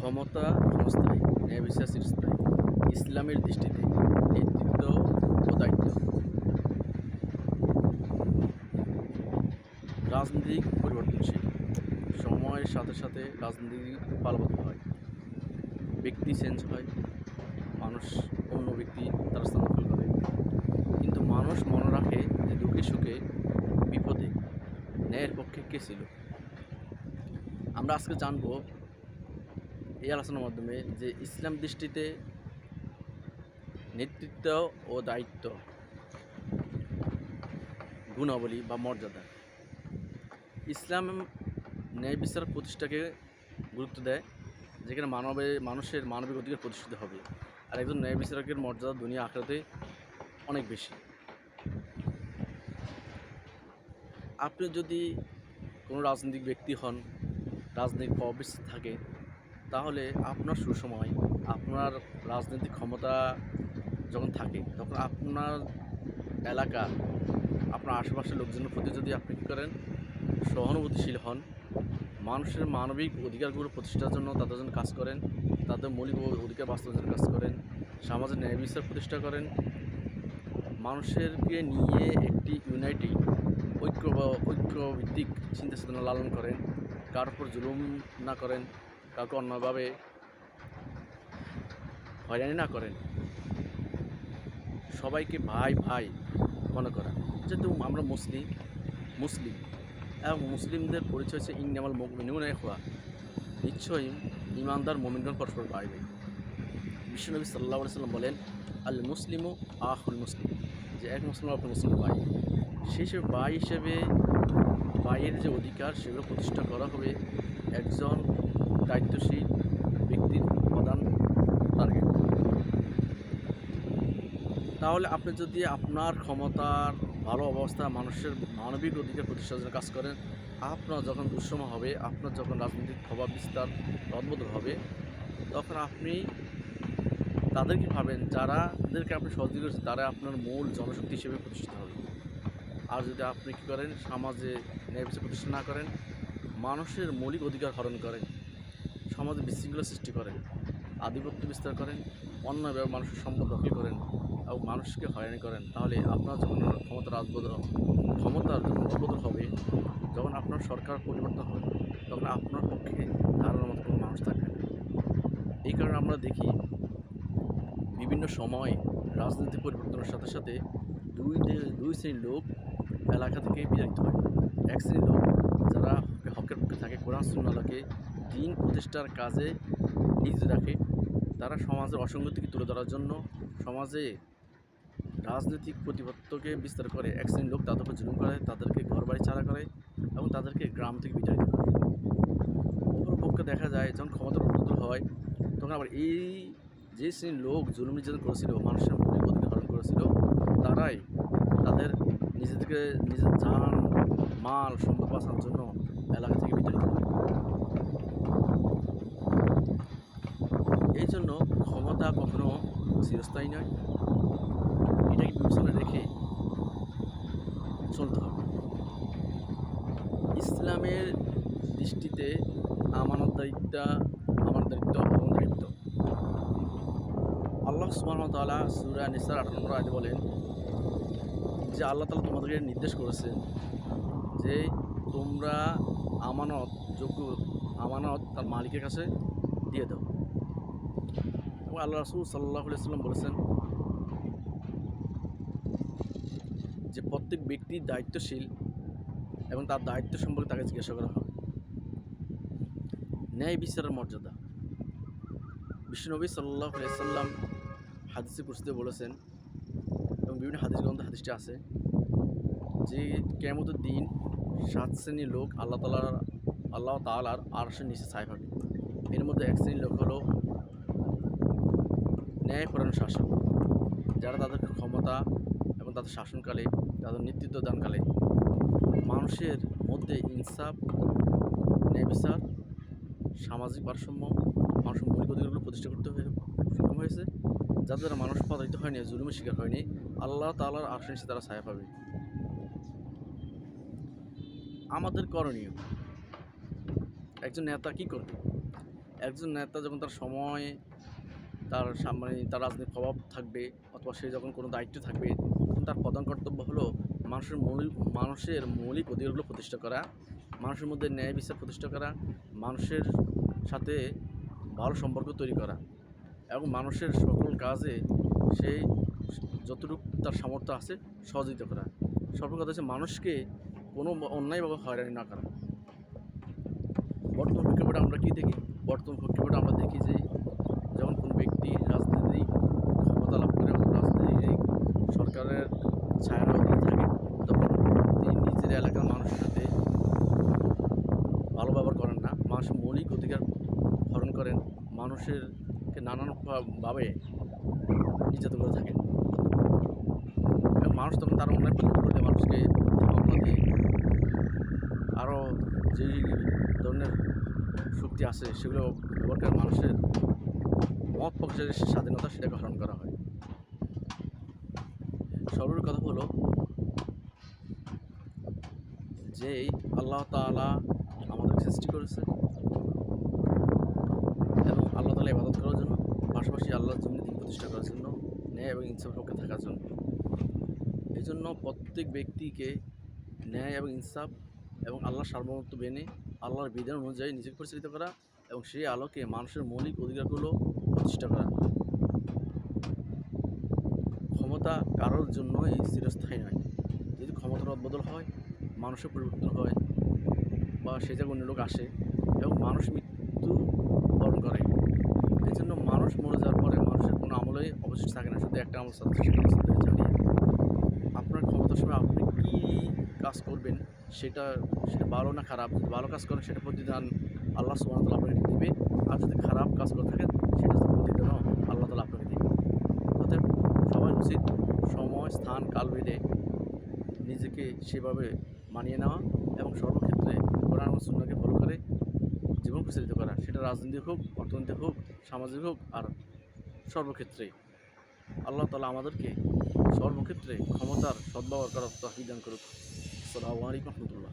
ক্ষমতা ক্ষণস্থায়ী ন্যায় বিচার চিরস্থায়ী ইসলামের দৃষ্টিতে নেতৃত্ব ও দায়িত্ব। রাজনৈতিক পরিবর্তনশীল, সময়ের সাথে সাথে রাজনীতি পালাবদ্ধ হয়। ব্যক্তি চেঞ্জ হয়, মানুষ অন্য ব্যক্তি তার স্থান দখল করে। কিন্তু মানুষ মনে রাখে যে দুঃখে সুখে, বিপদে ন্যায়ের পক্ষে কে ছিল? আমরা আজকে জানব এই আলোচনার মাধ্যমে যে ইসলাম দৃষ্টিতে নেতৃত্ব ও দায়িত্ব, গুণাবলী বা মর্যাদা। ইসলাম ন্যায় বিচার প্রতিষ্ঠাকে গুরুত্ব দেয়, যেখানে মানবে, মানুষের মানবিক অধিকার প্রতিষ্ঠিত হবে। আর একজন ন্যায় বিচারকের মর্যাদা দুনিয়া আখড়াতে অনেক বেশি। আপনি যদি কোনো রাজনৈতিক ব্যক্তি হন, রাজনৈতিক অফিস থাকে তাহলে আপনার সুসময়, আপনার রাজনৈতিক ক্ষমতা যখন থাকে, তখন আপনার এলাকা, আপনার আশেপাশের লোকজনের প্রতি যদি আপনি কী করেন, সহানুভূতিশীল হন, মানুষের মানবিক অধিকারগুলো প্রতিষ্ঠার জন্য তাদের জন্য কাজ করেন, তাদের মৌলিক অধিকার বাস্তবের জন্য কাজ করেন সমাজের ন্যায় বিচার প্রতিষ্ঠা করেন, মানুষেরকে নিয়ে একটি ইউনাইটি ঐক্য বা ঐক্যভিত্তিক চিন্তা চেতনা লালন করেন কার উপর জুলুম না করেন কাউকে অন্যভাবে হয়রানি না করেন। সবাইকে ভাই ভাই মনে করা যেহেতু আমরা মুসলিম মুসলিম। এবং মুসলিমদের পরিচয় হচ্ছে ইংনামাল মিনুন এখোয়া নিশ্চয়ই ইমানদার মোমিনগণ পরস্পর ভাই ভাই। বিশ্বনবী সাল্লাহ সাল্লাম বলেন, আল মুসলিমও আহুল মুসলিম। যে এক মুসলিম আপনার মুসলিম ভাই। সেই হিসেবে ভাই হিসেবে ভাইয়ের যে অধিকার, সেগুলো প্রতিষ্ঠা করা হবে একজন দায়িত্বশীল ব্যক্তির প্রধান টার্গেট তাহলে আপনি যদি আপনার ক্ষমতার ভালো অবস্থা মানুষের মানবিক অধিকার প্রতিষ্ঠার জন্য কাজ করেন, আপনার যখন দুঃসময় হবে, আপনার যখন রাজনৈতিক প্রভাব বিস্তার রদবদল হবে, তখন আপনি তাদেরকে ভাবেন যারাদেরকে আপনি সহযোগী করেছেন, তারা আপনার মূল জনশক্তি হিসেবে প্রতিষ্ঠিত হবে। আর যদি আপনি কী করেন, সমাজে ন্যায় বিচার প্রতিষ্ঠা না করেন, মানুষের মৌলিক অধিকার হরণ করেন। সমাজে বিশৃঙ্খলা সৃষ্টি করেন, আধিপত্য বিস্তার করেন অন্যভাবে মানুষের সম্পদ দখল করেন এবং মানুষকে হয়রানি করেন, তাহলে আপনার যখন ক্ষমতা রাজবদল ক্ষমতার যখন রদবদল হবে, যখন আপনার সরকার পরিবর্তন হবে, তখন আপনার পক্ষে দাঁড়ানোর মতো কোনো মানুষ থাকবে না। এই কারণে আমরা দেখি বিভিন্ন সময় রাজনীতি পরিবর্তনের সাথে সাথে দুই দুই শ্রেণির লোক এলাকা থেকে বিতাড়িত হয়। এক শ্রেণির লোক যারা হকের পক্ষে থাকে, কোরআন সুন্নালাকে দিন প্রতিষ্ঠার কাজে নিয়োজিত রাখে। তারা সমাজের অসঙ্গতিকে তুলে ধরার জন্য সমাজে রাজনৈতিক প্রতিপত্তকে বিস্তার করে। এক শ্রেণির লোক তাদের উপর জুলুম করে, তাদেরকে ঘর বাড়ি ছাড়া করে এবং তাদেরকে গ্রাম থেকে বিতাড়িত করে অপর পক্ষে দেখা যায়, যখন ক্ষমতার উদ্বোধন হয়, তখন আবার এই যে শ্রেণির লোক জুলুম নির্যাতন করেছিল, মানুষের অধিকার হরণ করেছিল, তারাই তাদের নিজেদেরকে নিজের যান মাল, সম্পদ বাঁচানোর জন্য এলাকা থেকে বিতাড়িত হয় এই জন্য ক্ষমতা কখনো চিরস্থায়ী নয়। এটাকে বিবেচনা রেখে চলতে হবে। ইসলামের দৃষ্টিতে আমানত দায়িত্ব আমার দায়িত্ব আল্লাহ তাআলা সূরা নিসার 18 নম্বর আয়াতে বলেন যে আল্লাহ তালা তোমাদেরকে নির্দেশ করেছেন যে তোমরা আমানত যোগ্য, আমানত তার মালিকের কাছে দিয়ে দাও। এবং আল্লাহ রসুল সাল্লাম বলেছেন যে প্রত্যেক ব্যক্তি দায়িত্বশীল এবং তার দায়িত্ব সম্পর্কে তাকে জিজ্ঞাসা করা হয় ন্যায় বিচারের মর্যাদা। বিষ্ণুনবী সাল্লাহ সাল্লাম হাদিসে কুরসিতে বলেছেন এবং বিভিন্ন হাদিস গ্রন্থে হাদিসটি আছে যে কেমতের দিন সাত শ্রেণির লোক আল্লাহ তালার আল্লাহ তালার আরশের নিচে ছাই হবে এর মধ্যে এক শ্রেণির লোক হলো ন্যায়পরায়ণ শাসক যারা তাদের ক্ষমতা এবং তাদের শাসনকালে, তাদের নেতৃত্ব দানকালে মানুষের মধ্যে ইনসাফ, ন্যায় বিচার, সামাজিক ভারসাম্য মানুষের মৌলিক অধিকারগুলো প্রতিষ্ঠা করতে সক্ষম হয়েছে। যাদের দ্বারা মানুষ প্রতারিত হয়নি, জুলুমের শিকার হয়নি, আল্লাহ তালার নিচে তারা ছায়া পাবে। আমাদের করণীয়, একজন নেতা কি করবে? একজন নেতা যখন তার সময় তার সামনে তার রাজনৈতিক প্রভাব থাকবে অথবা সে যখন কোনো দায়িত্ব থাকবে, তখন তার প্রধান কর্তব্য হলো মানুষের মৌলিক মানুষের মৌলিক অধিকারগুলো প্রতিষ্ঠা করা, মানুষের মধ্যে ন্যায় বিচার প্রতিষ্ঠা করা, মানুষের সাথে ভালো সম্পর্ক তৈরি করা এবং মানুষের সকল কাজে সেই যতটুকু তার সামর্থ্য আছে সহযোগিতা করা। সর্ব কথা হচ্ছে মানুষকে কোনো অন্যায়ভাবে হয়রানি না করা। বর্তমান প্রেক্ষাপটে আমরা কী দেখি? বর্তমান প্রেক্ষাপটে আমরা দেখি যে যখন কোনো ব্যক্তি রাজনীতিক ক্ষমতা লাভ করে অথবা রাজনীতিক সরকারের ছায়ার অধীনে থাকে তখন তিনি নিজের এলাকার মানুষের সাথে ভালো ব্যবহার করেন না মানুষের মৌলিক অধিকার হরণ করেন মানুষেরকে নানানভাবে নির্যাতন করে থাকেন। মানুষ তখন তার অন্যায় প্রতিরোধ করলে মানুষকে আরও যে ধরনের শক্তি আছে সেগুলো ব্যবহার করে মানুষের মত প্রকাশের স্বাধীনতা সেটাকে হরণ করা হয়। সর্বোপরি কথা হলো যে আল্লাহ তাআলা আমাদের সৃষ্টি করেছে। আল্লাহ ইবাদত করার জন্য, পাশাপাশি আল্লাহর জন্য দিন প্রতিষ্ঠা করার জন্য ন্যায় এবং ইনসাফের পক্ষে থাকার জন্য। এই জন্য প্রত্যেক ব্যক্তিকে ন্যায় এবং ইনসাফ এবং আল্লাহর সার্বভৌমত্ব মেনে আল্লাহর বিধান অনুযায়ী নিজেকে পরিচালিত করা এবং সেই আলোকে মানুষের মৌলিক অধিকারগুলো প্রতিষ্ঠা করা। ক্ষমতা কারোর জন্যই চিরস্থায়ী নয়। যদি ক্ষমতার অদবদল হয়, মানুষের পরিবর্তন হয় বা সে জায়গায় অন্য লোক আসে এবং মানুষ মৃত্যু বরণ করে এই জন্য মানুষ মরে যাওয়ার পরে মানুষের কোনো আমলেই অবশিষ্ট থাকে না শুধু একটা আমল সাথে জানিয়ে আপনার ক্ষমতার সময় আপনি কী কাজ করবেন সেটা সেটা ভালো না খারাপ? যদি ভালো কাজ করেন, সেটা প্রতিদান আল্লাহ সুবাহ তালা আপনাকে দেবে। আর যদি খারাপ কাজ করে থাকেন, সেটা প্রতিদানও আল্লাহ তালা আপনাকে দেবে। অতএব সবার উচিত সময়, স্থান, কাল ভেদে নিজেকে সেভাবে মানিয়ে নেওয়া এবং সর্বক্ষেত্রে কোরআন এবং সুন্নাহকে ফলো করে জীবন পরিচালিত করা। সেটা রাজনীতি হোক অর্থনৈতিক হোক, সামাজিক হোক, আর সর্বক্ষেত্রে আল্লাহ তালা আমাদেরকে সর্বক্ষেত্রে ক্ষমতার সদ্ব্যবহার করার তহবিদান করুক। আসসালামু আলাইকুম রহমতুল্লাহ।